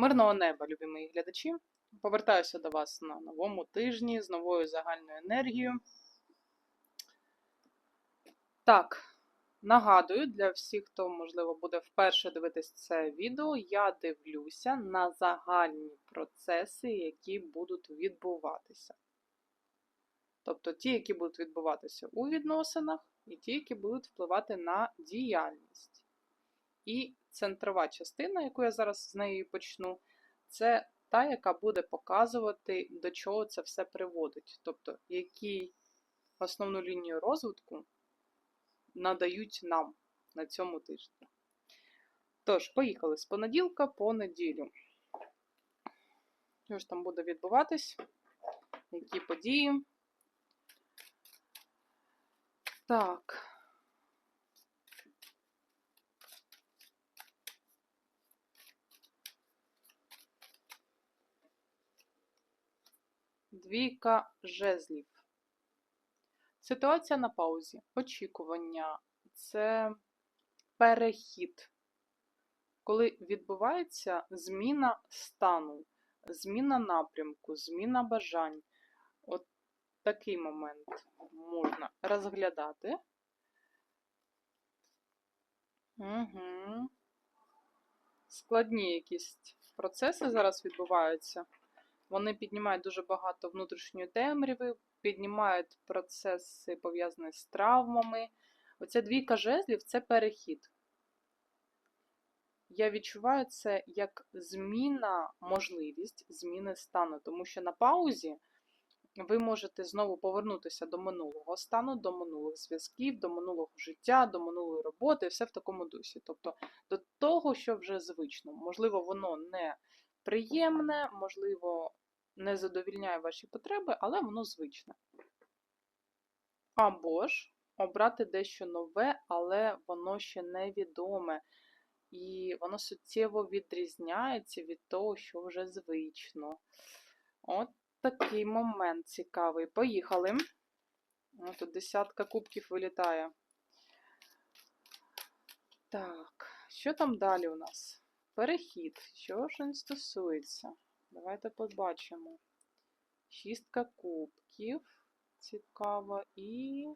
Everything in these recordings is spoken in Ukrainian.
Мирного неба, любі мої глядачі. Повертаюся до вас на новому тижні з новою загальною енергією. Так, нагадую для всіх, хто, можливо, буде вперше дивитись це відео, я дивлюся на загальні процеси, які будуть відбуватися. Тобто ті, які будуть відбуватися у відносинах, і ті, які будуть впливати на діяльність. І центрова частина, яку я зараз з нею почну, це та, яка буде показувати, до чого це все приводить. Тобто, які основну лінію розвитку надають нам на цьому тижні. Тож, поїхали з понеділка по неділю. Що ж там буде відбуватись? Які події? Так. Двійка жезлів. Ситуація на паузі. Очікування. Це перехід. Коли відбувається зміна стану, зміна напрямку, зміна бажань. От такий момент можна розглядати. Угу. Складні якісь процеси зараз відбуваються. Вони піднімають дуже багато внутрішньої темряви, піднімають процеси, пов'язані з травмами. Оця двійка жезлів це перехід. Я відчуваю це як зміна, можливість зміни стану, тому що на паузі ви можете знову повернутися до минулого стану, до минулих зв'язків, до минулого життя, до минулої роботи, все в такому дусі. Тобто до того, що вже звично. Можливо, воно не приємне, можливо, не задовільняє ваші потреби, але воно звичне. Або ж обрати дещо нове, але воно ще невідоме. І воно суттєво відрізняється від того, що вже звично. От такий момент цікавий. Поїхали. Тут десятка кубків вилітає. Так, що там далі у нас? Перехід. Що ж він стосується? Давайте побачимо. Шістка кубків. Цікаво. І.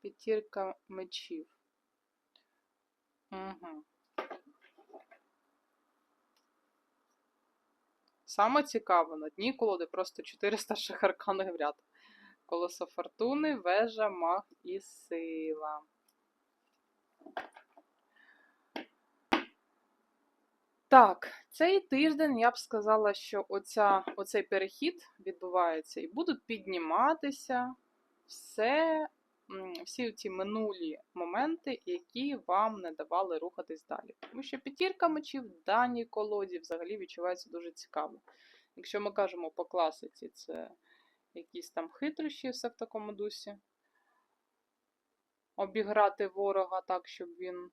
П'ятірка мечів. Угу. Саме цікаво, на дні колоди просто 400 шахарканих в ряд. Колесо фортуни, вежа, маг і сила. Так, цей тиждень я б сказала, що оця, оцей перехід відбувається і будуть підніматися все, всі ці минулі моменти, які вам не давали рухатись далі. Тому що п'ятірка мечів в даній колоді взагалі відчувається дуже цікаво. Якщо ми кажемо по класиці, це якісь там хитрощі, все в такому дусі. Обіграти ворога так, щоб він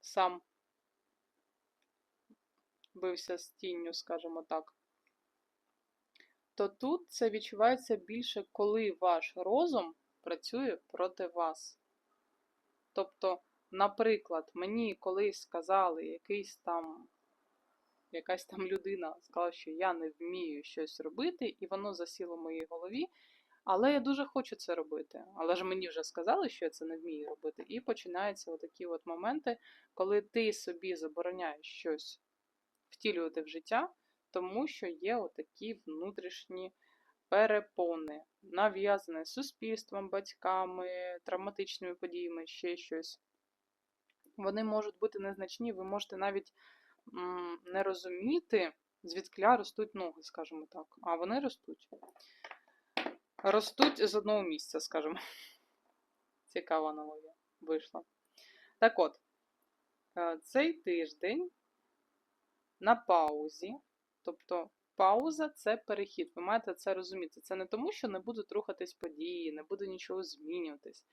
сам бився з тінню, скажімо так. То тут це відчувається більше, коли ваш розум працює проти вас. Тобто, наприклад, мені колись сказали якийсь там якась там людина сказала, що я не вмію щось робити, і воно засіло в моїй голові. Але я дуже хочу це робити. Але ж мені вже сказали, що я це не вмію робити. І починаються такі от моменти, коли ти собі забороняєш щось втілювати в життя, тому що є отакі внутрішні перепони, нав'язані суспільством, батьками, травматичними подіями, ще щось. Вони можуть бути незначні, ви можете навіть не розуміти, звідкля ростуть ноги, скажімо так. А вони ростуть. Ростуть з одного місця, скажімо. Цікава аналогія вийшла. Так от, е, цей тиждень на паузі, тобто пауза це перехід. Ви маєте це розуміти. Це не тому, що не будуть рухатись події, не буде нічого змінюватись.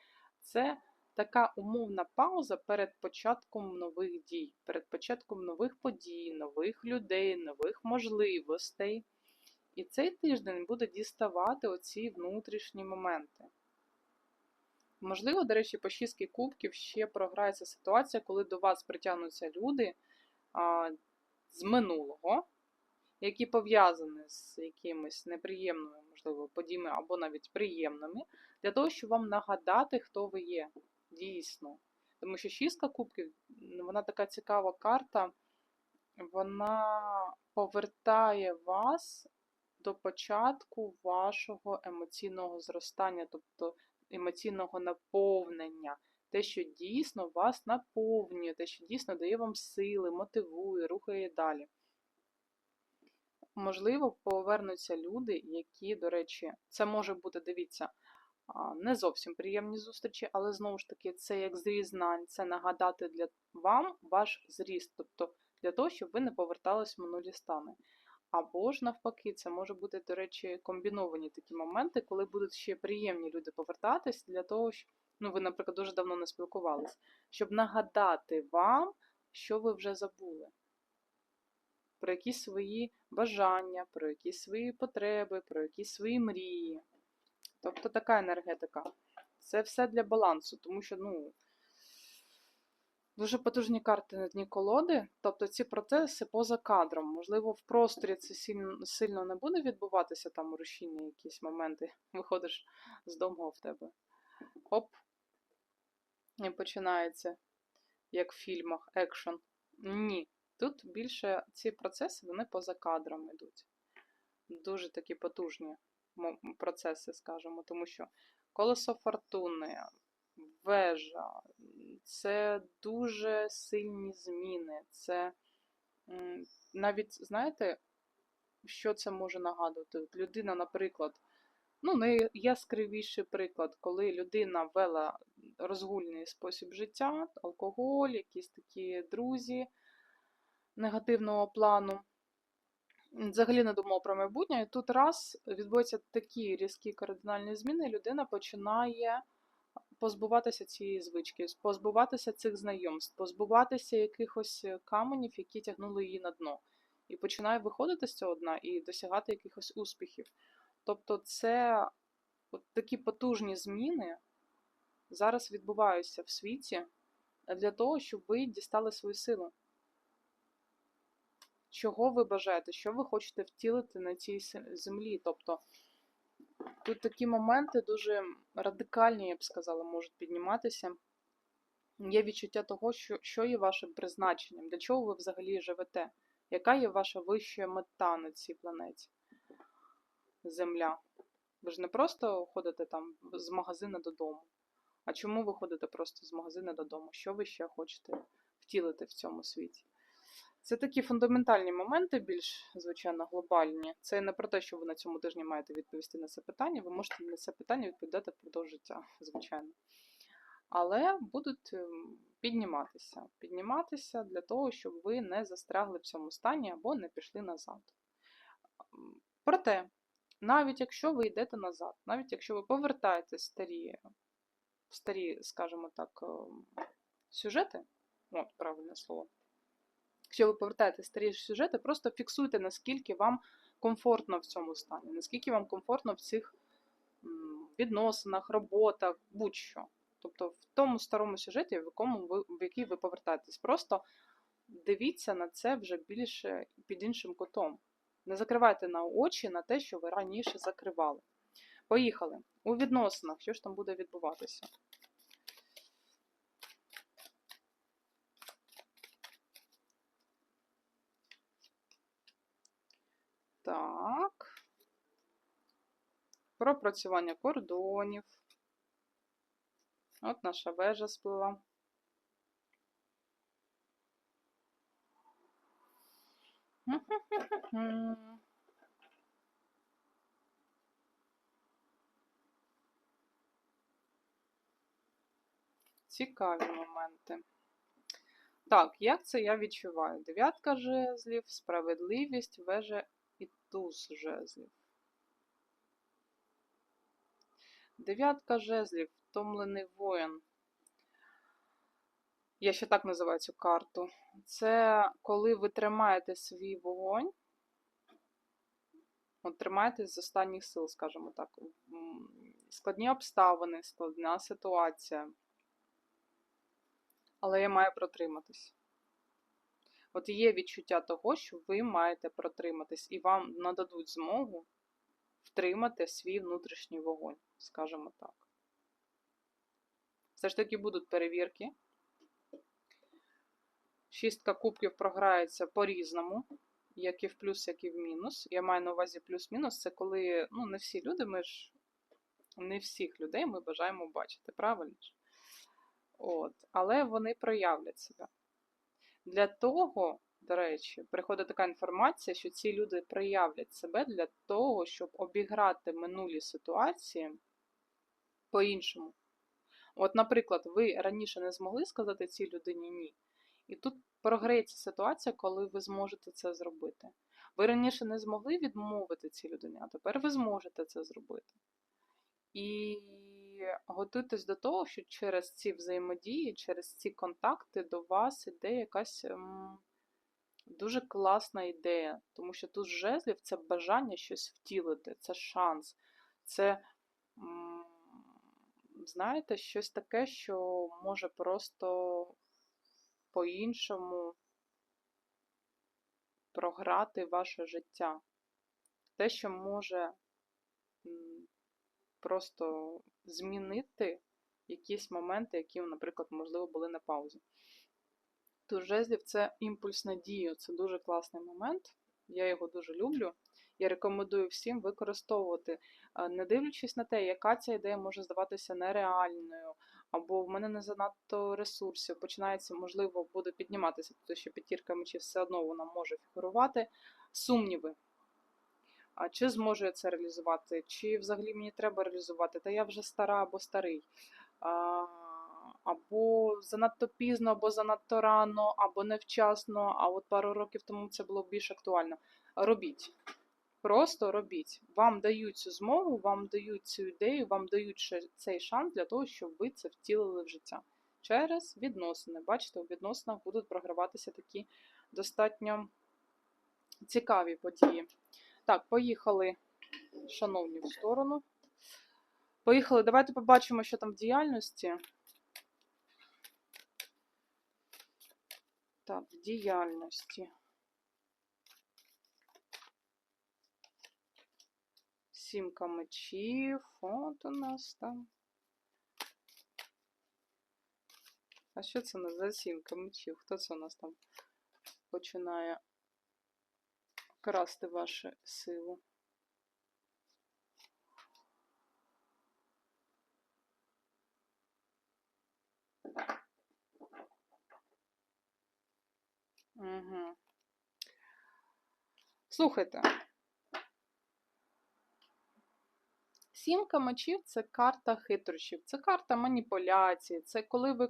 Це така умовна пауза перед початком нових дій, перед початком нових подій, нових людей, нових можливостей. І цей тиждень буде діставати оці внутрішні моменти. Можливо, до речі, по шістки кубків ще програється ситуація, коли до вас притягнуться люди а, з минулого, які пов'язані з якимись неприємними, можливо, подіями або навіть приємними, для того, щоб вам нагадати, хто ви є дійсно. Тому що шістка кубків, вона така цікава карта, вона повертає вас до початку вашого емоційного зростання, тобто емоційного наповнення. Те, що дійсно вас наповнює, те, що дійсно дає вам сили, мотивує, рухає далі. Можливо, повернуться люди, які, до речі, це може бути, дивіться, не зовсім приємні зустрічі, але знову ж таки, це як зріз знань, це нагадати для вам ваш зріст, тобто для того, щоб ви не повертались в минулі стани. Або ж навпаки, це може бути, до речі, комбіновані такі моменти, коли будуть ще приємні люди повертатись для того, щоб ну, ви, наприклад, дуже давно не спілкувались, щоб нагадати вам, що ви вже забули. Про якісь свої бажання, про якісь свої потреби, про якісь свої мрії. Тобто така енергетика. Це все для балансу, тому що, ну, дуже потужні карти на дні колоди, тобто ці процеси поза кадром. Можливо, в просторі це сильно, не буде відбуватися, там рушіння, якісь моменти. Виходиш з дому в тебе. Оп. І починається, як в фільмах, екшн. Ні. Тут більше ці процеси, вони поза кадром йдуть. Дуже такі потужні процеси, скажімо, тому що колесо фортуни, вежа, це дуже сильні зміни. Це навіть, знаєте, що це може нагадувати? Людина, наприклад, ну, найяскравіший приклад, коли людина вела розгульний спосіб життя, алкоголь, якісь такі друзі негативного плану взагалі не думав про майбутнє. І тут раз відбуваються такі різкі кардинальні зміни, людина починає позбуватися цієї звички, позбуватися цих знайомств, позбуватися якихось каменів, які тягнули її на дно. І починає виходити з цього дна і досягати якихось успіхів. Тобто, це от такі потужні зміни зараз відбуваються в світі для того, щоб ви дістали свою силу чого ви бажаєте, що ви хочете втілити на цій землі. Тобто тут такі моменти дуже радикальні, я б сказала, можуть підніматися. Є відчуття того, що, що є вашим призначенням, для чого ви взагалі живете, яка є ваша вища мета на цій планеті Земля? Ви ж не просто ходите там з магазина додому. А чому ви ходите просто з магазина додому? Що ви ще хочете втілити в цьому світі? Це такі фундаментальні моменти, більш, звичайно, глобальні. Це не про те, що ви на цьому тижні маєте відповісти на це питання. Ви можете на це питання відповідати впродовж життя, звичайно. Але будуть ем, підніматися. Підніматися для того, щоб ви не застрягли в цьому стані або не пішли назад. Проте, навіть якщо ви йдете назад, навіть якщо ви повертаєте старі, старі, скажімо так, ем, сюжети, от правильне слово. Якщо ви повертаєте старі сюжети, просто фіксуйте, наскільки вам комфортно в цьому стані, наскільки вам комфортно в цих відносинах, роботах, будь-що. Тобто в тому старому сюжеті, в якому ви, в який ви повертаєтесь. Просто дивіться на це вже більше під іншим кутом. Не закривайте на очі на те, що ви раніше закривали. Поїхали. У відносинах, що ж там буде відбуватися? Так. Пропрацювання кордонів. От наша вежа сплила. Цікаві моменти. Так, як це я відчуваю? Дев'ятка жезлів, справедливість, вежа туз жезлів. Дев'ятка жезлів, втомлений воїн. Я ще так називаю цю карту. Це коли ви тримаєте свій вогонь, от тримаєтесь з останніх сил, скажімо так. складні обставини, складна ситуація. Але я маю протриматись. От є відчуття того, що ви маєте протриматись, і вам нададуть змогу втримати свій внутрішній вогонь, скажімо так. Все ж таки будуть перевірки. Шістка кубків програється по-різному, як і в плюс, як і в мінус. Я маю на увазі плюс-мінус, це коли ну, не всі люди, ми ж не всіх людей ми бажаємо бачити, правильно ж? От. Але вони проявлять себе. Для того, до речі, приходить така інформація, що ці люди проявлять себе для того, щоб обіграти минулі ситуації по-іншому. От, наприклад, ви раніше не змогли сказати цій людині ні. І тут програється ситуація, коли ви зможете це зробити. Ви раніше не змогли відмовити цій людині, а тепер ви зможете це зробити. І готуйтесь до того, що через ці взаємодії, через ці контакти до вас іде якась ем, дуже класна ідея. Тому що тут жезлів це бажання щось втілити, це шанс. Це, знаєте, щось таке, що може просто по-іншому програти ваше життя. Те, що може просто змінити якісь моменти, які, наприклад, можливо, були на паузі. Тут жезлів це імпульсна дія, це дуже класний момент. Я його дуже люблю. Я рекомендую всім використовувати, не дивлячись на те, яка ця ідея може здаватися нереальною, або в мене не занадто ресурсів, починається, можливо, буде підніматися, тому що п'ятірка мечів все одно вона може фігурувати. Сумніви. А чи зможу я це реалізувати, чи взагалі мені треба реалізувати, та я вже стара або старий. А, або занадто пізно, або занадто рано, або невчасно, а от пару років тому це було більш актуально. Робіть. Просто робіть. Вам дають цю змогу, вам дають цю ідею, вам дають цей шанс для того, щоб ви це втілили в життя. Через відносини. Бачите, у відносинах будуть програватися такі достатньо цікаві події. Так, поїхали, шановні, в сторону. Поїхали. Давайте побачимо, що там в діяльності. Так, в діяльності. Сімка мечів. От у нас там. А що це у нас за сімка мечів? Хто це у нас там починає красти вашу силу? Угу. Слухайте. Сімка мечів це карта хитрощів, це карта маніпуляції, це коли ви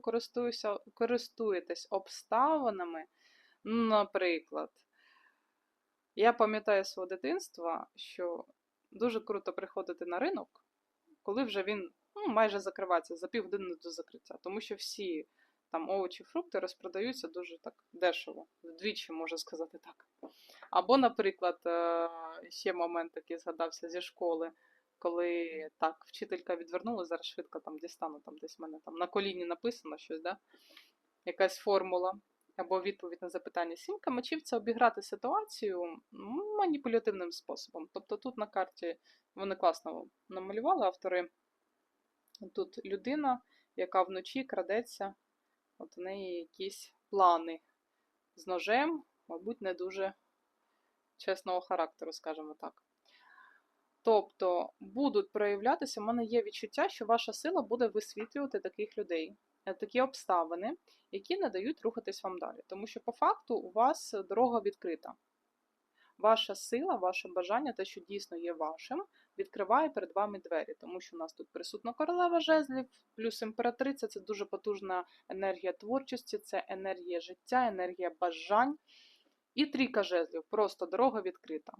користуєтесь обставинами. Наприклад, я пам'ятаю свого дитинства, що дуже круто приходити на ринок, коли вже він ну, майже закривається за півгодини до закриття, тому що всі там овочі, фрукти розпродаються дуже так дешево, вдвічі, можу сказати так. Або, наприклад, е, ще момент такий згадався зі школи, коли так, вчителька відвернула, зараз швидко там дістану, там десь в мене там на коліні написано щось, да? якась формула. Або відповідь на запитання сімка мечів це обіграти ситуацію маніпулятивним способом. Тобто тут на карті вони класно намалювали автори. Тут людина, яка вночі крадеться От у неї якісь плани з ножем, мабуть, не дуже чесного характеру, скажімо так. Тобто будуть проявлятися, у мене є відчуття, що ваша сила буде висвітлювати таких людей, такі обставини, які не дають рухатись вам далі. Тому що, по факту, у вас дорога відкрита. Ваша сила, ваше бажання, те, що дійсно є вашим, відкриває перед вами двері, тому що у нас тут присутна королева жезлів, плюс імператриця це дуже потужна енергія творчості, це енергія життя, енергія бажань. І трійка жезлів, просто дорога відкрита.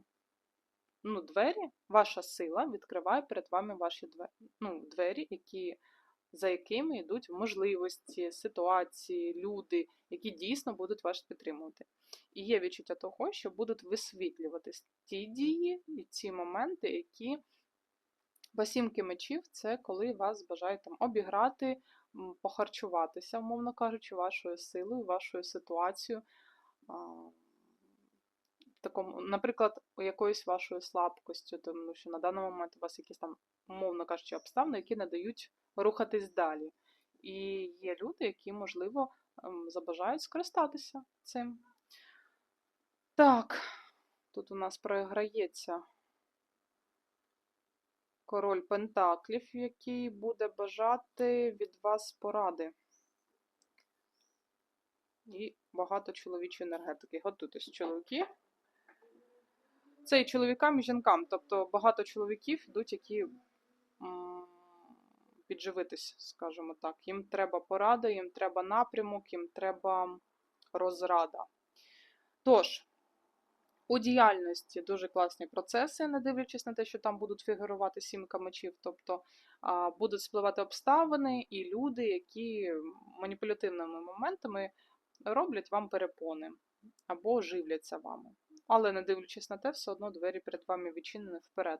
Ну, Двері, ваша сила відкриває перед вами ваші двері, ну, двері, які за якими йдуть можливості, ситуації, люди, які дійсно будуть вас підтримувати. І є відчуття того, що будуть висвітлюватись ті дії і ці моменти, які Бо сімки мечів це коли вас бажають там обіграти, похарчуватися, умовно кажучи, вашою силою, вашою ситуацією. Такому, наприклад, якоюсь вашою слабкостю, тому що на даний момент у вас якісь там, умовно кажучи, обставини, які не дають рухатись далі. І є люди, які, можливо, ем, забажають скористатися цим. Так, тут у нас програється король Пентаклів, який буде бажати від вас поради. І багато чоловічої енергетики. Готуйтесь, чоловіки. Це і чоловікам, і жінкам. Тобто багато чоловіків йдуть, які підживитись, скажімо так. Їм треба порада, їм треба напрямок, їм треба розрада. Тож, у діяльності дуже класні процеси, не дивлячись на те, що там будуть фігурувати сімка мечів. Тобто будуть спливати обставини і люди, які маніпулятивними моментами роблять вам перепони або живляться вами. Але не дивлячись на те, все одно двері перед вами відчинені вперед.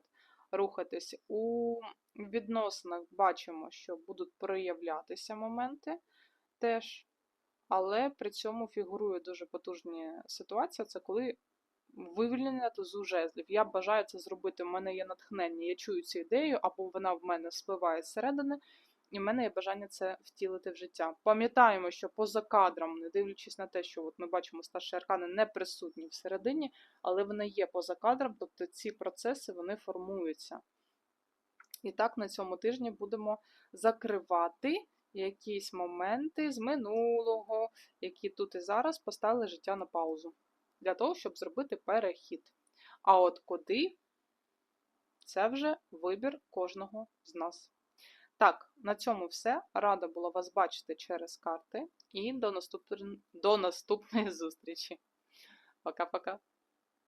Рухатись у відносинах бачимо, що будуть проявлятися моменти теж, але при цьому фігурує дуже потужна ситуація. Це коли вивільнення тузу жезлів. Я бажаю це зробити. У мене є натхнення, я чую цю ідею, або вона в мене спливає зсередини, і в мене є бажання це втілити в життя. Пам'ятаємо, що поза кадром, не дивлячись на те, що от ми бачимо старші аркани не присутні всередині, але вони є поза кадром, тобто ці процеси вони формуються. І так на цьому тижні будемо закривати якісь моменти з минулого, які тут і зараз поставили життя на паузу для того, щоб зробити перехід. А от куди це вже вибір кожного з нас. Так, на цьому все. Рада була вас бачити через карти і до наступної, до наступної зустрічі. Пока-пока.